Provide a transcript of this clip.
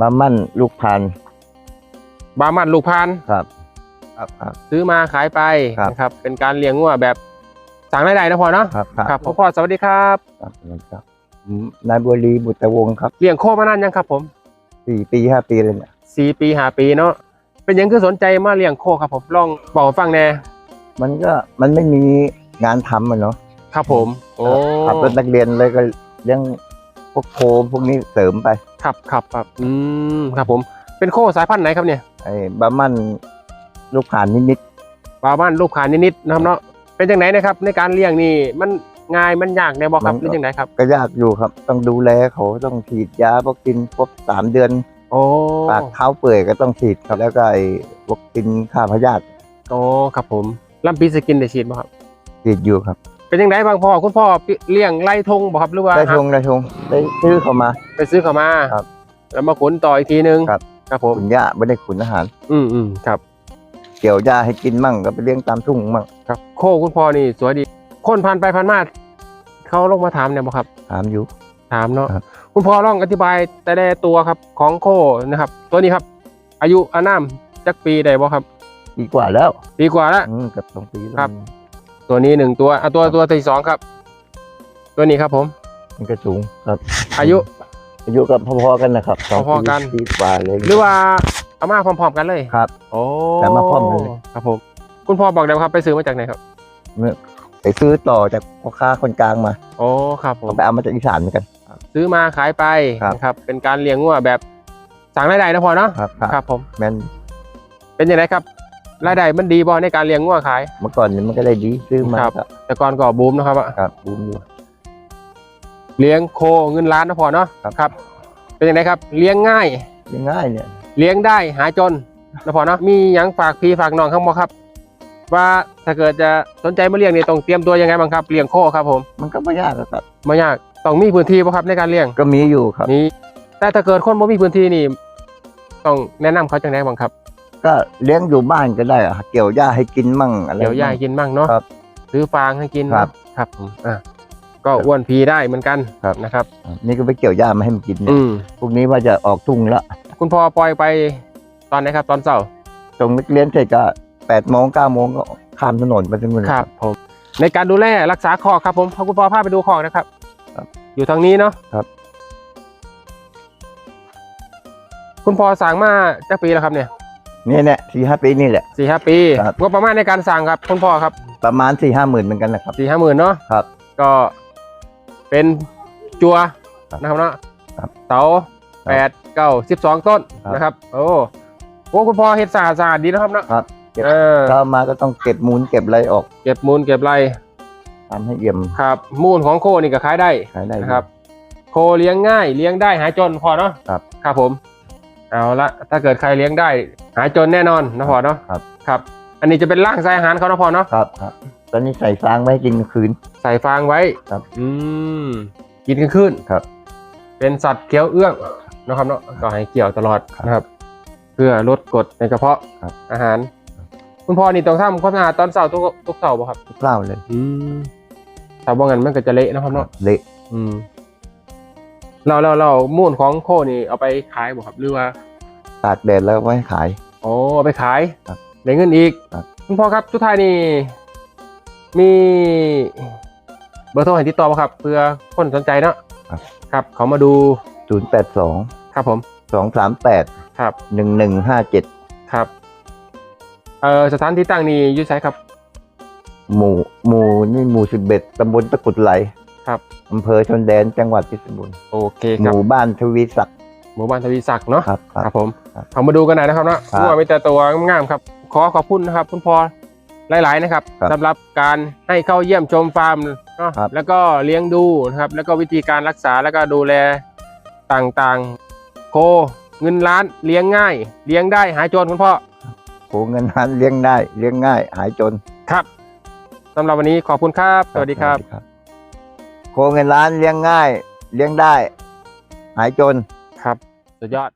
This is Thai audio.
บามั่นลูกพันธุ์บามันลูกพานครับ ครับครับ ซื้อมาขายไปครับ นะครับ เป็นการเลี้ยงงัวแบบสั่งรายได้นะพ่อเนาะครับครับครับพ่อพ่อสวัสดีครับ ครับครับอืมนายบัวลีบุตรวงศ์ครับเลี้ยงโคมานานยังครับผมสี่ปีห้าปีเลยเนี่ยสี่ปีห้าปีเนาะเป็นหยังคือสนใจมาเลี้ยงโคครับผมลองบอกให้ฟังแหน่มันก็มันไม่มีงานทำอะเนาะครับผมโอ้ขับรถนักเรียนเลยก็เลี้ยงพ วกโคพวกนี้เสริมไปครับครับครับอืมครับผมเป็นโคสายพันธุ์ไหนครับเนี่ยไอ้บามั่นลูกผ่านนิดบามันลูกขานนิดๆนะครับเนาะเป็นจังไหนนะครับ ในการเลี้ยงนี่มันง่ายมันยากแน่บ่ครับหรือจังไหนครับๆก็ยากอยู่ครับ ต้องดูแลเขาต้องฉีดยาพวกกินครบสามเดือนโอ้ปากเท้าเปื่อยก็ต้องฉีดครับแล้วก็ไอ้พวกกินฆ่าพยาธิโอ้ครับผมลำปีสกินได้ฉีดบ่ครับ ฉีดอยู่ครับ เป็นยังไงบางพ่อคุณพ่อเลี้ยงไล่ทงบ่ครับหรือว่าได้ชงได้ชงได้ซื้อเขามา ไปซื้อเข้ามาครับ แล้วมาขนต่ออีกทีนึงครับ ครับผมขุนหญ้าไม่ได้ขุนอาหาร อืมอืมครับ เกี่ยวหญ้าให้กินมั่งก็ไปเลี้ยงตามทุ่งมั่งครับโคคุณพ่อนี่สวยดี คนผ่านไปผ่านมาเขาลงมาถามเนี่ยบ่ครับ ถามอยู่ ถามเนาะครับ คุณพ่อลองอธิบายแต่ละตัวครับของโคนะครับ ตัวนี้ครับ อายุอานามจักปีได้บ่ครับ ปีกว่าแล้วปีกว่าแล้วอืมเกับสองปีแล้วครับ ตัวนี้หนึ่งตัวอะตัวตัวที่สองครับ ตัวนี้ครับผม มันก็สูงครับ อายุ อายุกับพอๆกันนะครับสองพอปีๆกัน ปีกว่าเลยหรือว่าเอามาพร้อมๆกันเลยครับ โอ้แต่มาพร้อมกันเลย ครับผม คุณพ่อบอกได้ว่าครับไปซื้อมาจากไหนครับไปซื้อต่อจากพ่อค้าคนกลางมาโอ้ครับผมเขาไปเอามาจากอีสานเหมือนกัน ซื้อมาขายไปครับ นะครับ เป็นการเลี้ยงงัวแบบสั่งรายได้นะพ่อเนาะครับครับ ครับผม แม่นเป็นยังไงครับ รายได้มันดีบ่ในการเลี้ยงงัวขาย เมื่อก่อนเนี่ยมันก็ได้ดีซื้อมาครับ ก็แต่ก่อนก็บูมนะครับอะครับบูมอยู่ เลี้ยงโคเงินล้านนะพ่อเนาะครับ ครับ เป็นยังไงครับ เลี้ยงง่ายยังง่ายเนี่ย เลี้ยงได้หาจนนะพ่อเนาะมีหยังฝากพี่ฝากน้องข้างบ่ครับ ว่าถ้าเกิดจะสนใจมาเลี้ยงนี่ต้องเตรียมตัวยังไงบ้างครับเลี้ยงโคครับผมมันก็ไม่ยากหรอกครับ ไม่ยากต้องมีพื้นที่ป่ะครับในการเลี้ยงก็มีอยู่ครับมีแต่ถ้าเกิดคนบ่มีพื้นที่นี่ ต้องแนะนำเขาจังไดบ้างครับ ก็เลี้ยงอยู่บ้านก็ได้อะเกี่ยวหญ้าให้กินมั่งอะไรเดี๋ยวย่ามั่งให้กินบ้างเนาะครับซื้อฟางให้กินครับครับผมอะก็อ้วนพีได้เหมือนกันครับ นะครับนี่ก็ไปเกี่ยวหญ้ามาให้มันกินเนี่ยอืม พวกนี้ว่าจะออกทุ่งแล้วคุณพ่อปล่อยไปตอนไหนครับ ตอนเช้าตรงนักเรียนเสร็จก็แปดโมงเก้าโมงก็ข้ามถนนไปทั้งหมดครับ ผม ในการดูแลรักษาคอกครับผมพาคุณพ่อพาไปดูคอกนะครับ ครับอยู่ทางนี้เนาะครับ คุณพ่อสั่งมาจักปีแล้วครับเนี่ย เนี่ยเนี่ยสี่ห้าปีนี่แหละ สี่ห้าปีครับงบประมาณในการสั่งครับคุณพ่อครับประมาณสี่ห้าหมื่นเหมือนกันนะครับ สี่ห้าหมื่นเนาะครับก็เป็นจัวครับนะครับเนาะครับเสาแปดเก้าสิบสองต้นครับ นะครับ โอ้โอ้คุณพ่อเฮ็ดสะอาดสะอาดดีนะครับเนาะครับเก็บเออเข้ามาก็ต้องเก็บมูลเก็บอะไรออกเก็บมูลเก็บไรทำให้เอี่ยมครับ มูลของโคนี่ก็ขายได้ขายได้อยู่นะครับ โคเลี้ยงง่ายเลี้ยงได้หายจนพอเนาะครับ ครับผม เอาละถ้าเกิดใครเลี้ยงได้ หายจนแน่นอนนะพอเนาะครับ ครับ อันนี้จะเป็นร่างสายอาหารเขานะพอเนาะครับครับ ตอนนี้ใส่ฟางไว้ให้กินกลางคืน ใส่ฟางไว้ครับ อืมกินกลางคืนครับ เป็นสัตว์เคี้ยวเอื้องนะครับเนาะก็ให้เกี่ยวตลอดครับนะครับ เพื่อลดกรดในกระเพาะครับ อาหาร คุณพ่อนี่ต้องทำความสะอาดตอนเช้าทุกทุกเช้าป่ะครับเปล่าเลย อืมถ้าบ่งั้นมันก็จะเละนะครับเนาะเละอืม เราเราเรามูลของโคนี่เอาไปขายบ่ครับหรือว่าตากแดดแล้วไว้ให้ขาย โอ้เอาไปขายครับได้เงินอีกครับ คุณพ่อครับสุดท้ายนี่มีเบอร์โทรให้ติดต่อบ่ครับ เพื่อคนสนใจเนาะครับครับเขามาดูศูนย์แปดสองครับผมสองสามแปดครับหนึ่งหนึ่งห้าเจ็ดครับเอ่อสถานที่ตั้งนี่อยู่ไสครับ หมู่หมู่นี่หมู่สิบเอ็ดตำบลตะกุดไหล ครับอำเภอชนแดนจังหวัดเพชรบูรณ์โอเคหครับมู่บ้านทวีศักดิ์หมู่บ้านทวีศักดิ์เนาะครับคครัรับ บผมครับเขามาดูกันหน่อยนะครับเนาะครับว่ามีแต่ตัวงามๆครับ ขอขอบคุณนะครับ คุณพ่อหลาย ๆ นะครับครับสำหรับการให้เข้าเยี่ยมชมฟาร์มเนาะครับ แล้วก็เลี้ยงดูนะครับ แล้วก็วิธีการรักษาแล้วก็ดูแลต่างๆ โคเงินล้านเลี้ยงง่าย เลี้ยงได้หายจนคุณพ่อ โหเงินหันเลี้ยงได้เลี้ยงง่าย หายจนครับสำหรับวันนี้ขอบคุณครับ สวัสดีครับโค เงินล้านเลี้ยงง่าย เลี้ยงได้ หายจน ครับ สุดยอด